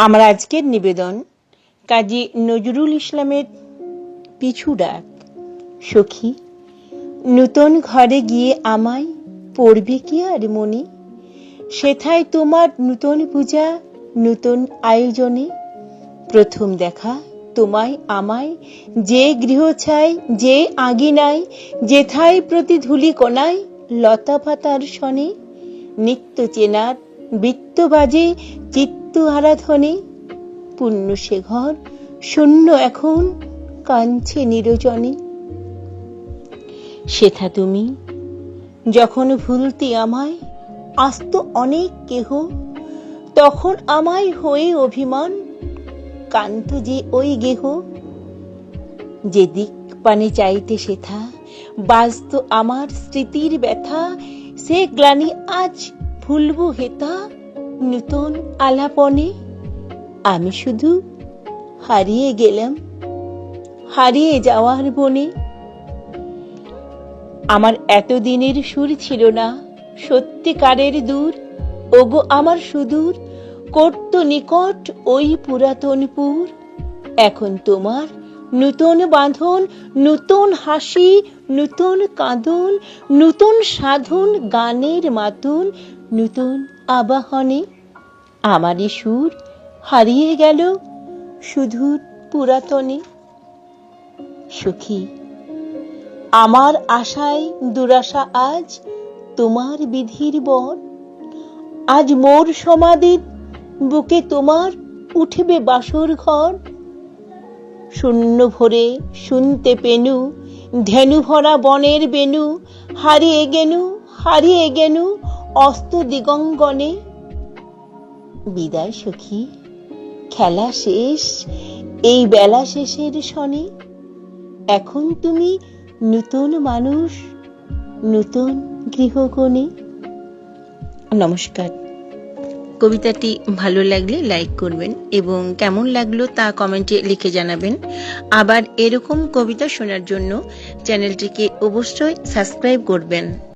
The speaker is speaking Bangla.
আমার আজকের নিবেদন, কাজী নজরুল ইসলামের পিছু ডাক। সখী, নূতন ঘরে গিয়ে আমায় পড়বে কি আর মনে? সেথায় তোমার নূতন পূজা, নূতন আয়োজনে। প্রথম দেখা তোমায় আমায় যে গৃহ চাই যে আগিনায়, যেথায় প্রতি ধুলি কোনায় লতা পাতার শনে নিত্য চেনার, বৃত্ত বাজে, চিত্ত আরাধনে, পুণ্য সে ঘর, শূন্য এখন কাঞ্ছে নিরজনে। সেথা তুমি, যখন ভুলতে আমায়, আস্ত অনেক কেহ, তখন আমায় হয়ে অভিমান কান্ত যে ওই গেহ। যে দিক পানে চাইতে সেথা বাজত আমার স্মৃতির ব্যথা, সে গ্লানি আজ ভুলবো হেতা নূতন আলাপনে আমি শুধু হারিয়ে গেলাম। হারিয়ে যাওয়ার বনে। আমার এতদিনের সুর ছিল না। সত্যিকারের দূর। ওগো, আমার সুদূর। করত নিকট ওই পুরাতনপুর এখন তোমার নূতন বাঁধন, নূতন হাসি, নূতন কাঁদন, নূতন সাধন, গানের মাতন নূতন আবাহনে আমারই সুর হারিয়ে গেল সুদূর পুরাতনে। সুখী, আমার আশায় দুরাশা আজ তোমার বিধির বর। আজ মোর সমাধির বুকে তোমার উঠবে বাসর ঘর। শূন্য ভরে শুনতে পেনু ধেনু ভরা বনের বেনু, হারিয়ে গেনু হারিয়ে গেনু অস্ত দিগঙ্গনে। বিদায় সখী, খেলা শেষ, এই বেলা শেষের শনে। এখন তুমি নূতন মানুষ, নূতন গৃহকোণে। নমস্কার। কবিতাটি ভালো লাগলে লাইক করবেন এবং কেমন লাগল তা কমেন্টে লিখে জানাবেন। আবার এরকম কবিতা শোনার জন্য চ্যানেলটিকে অবশ্যই সাবস্ক্রাইব করবেন।